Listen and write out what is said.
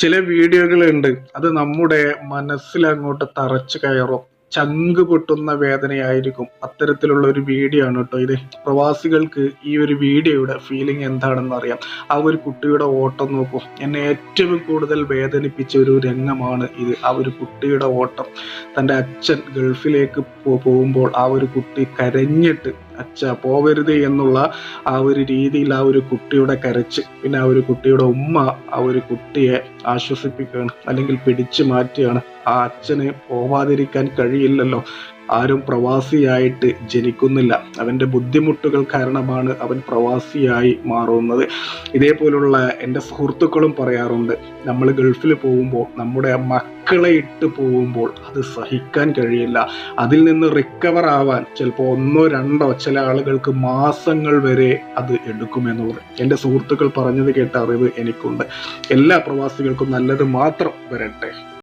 ചില വീഡിയോകളുണ്ട്. അത് നമ്മുടെ മനസ്സിൽ അങ്ങോട്ട് തറച്ചു കയറും. ചങ്ക് പൊട്ടുന്ന വേദനയായിരിക്കും. അത്തരത്തിലുള്ള ഒരു വീഡിയോ ആണ് കേട്ടോ ഇത്. പ്രവാസികൾക്ക് ഈ ഒരു വീഡിയോയുടെ ഫീലിംഗ് എന്താണെന്ന് അറിയാം. ആ ഒരു കുട്ടിയുടെ ഓട്ടം നോക്കൂ. എന്നെ ഏറ്റവും കൂടുതൽ വേദനിപ്പിച്ച ഒരു രംഗമാണ് ഇത്. ആ ഒരു കുട്ടിയുടെ ഓട്ടം. തന്റെ അച്ഛൻ ഗൾഫിലേക്ക് പോകുമ്പോൾ ആ ഒരു കുട്ടി കരഞ്ഞിട്ട് അച്ഛ പോകരുത് എന്നുള്ള ആ ഒരു രീതിയിൽ ആ ഒരു കുട്ടിയുടെ കരച്ച് പിന്നെ ആ ഒരു കുട്ടിയുടെ ഉമ്മ ആ ഒരു കുട്ടിയെ ആശ്വസിപ്പിക്കുകയാണ് അല്ലെങ്കിൽ പിടിച്ചു മാറ്റുകയാണ്. ആ അച്ഛന് പോവാതിരിക്കാൻ കഴിയില്ലല്ലോ. ആരും പ്രവാസിയായിട്ട് ജനിക്കുന്നില്ല. അവന്റെ ബുദ്ധിമുട്ടുകൾ കാരണമാണ് അവൻ പ്രവാസിയായി മാറുന്നത്. ഇതേപോലുള്ള എന്റെ സുഹൃത്തുക്കളും പറയാറുണ്ട് നമ്മൾ ഗൾഫിൽ പോകുമ്പോൾ നമ്മുടെ മക്കളെ ഇട്ട് പോകുമ്പോൾ അത് സഹിക്കാൻ കഴിയില്ല. അതിൽ നിന്ന് റിക്കവർ ആവാൻ ചിലപ്പോൾ ഒന്നോ രണ്ടോ ചില ആളുകൾക്ക് മാസങ്ങൾ വരെ അത് എടുക്കുമെന്നുള്ളത് എന്റെ സുഹൃത്തുക്കൾ പറഞ്ഞത് കേട്ട അറിവ് എനിക്കുണ്ട്. എല്ലാ പ്രവാസികൾക്കും നല്ലത് മാത്രം വരട്ടെ.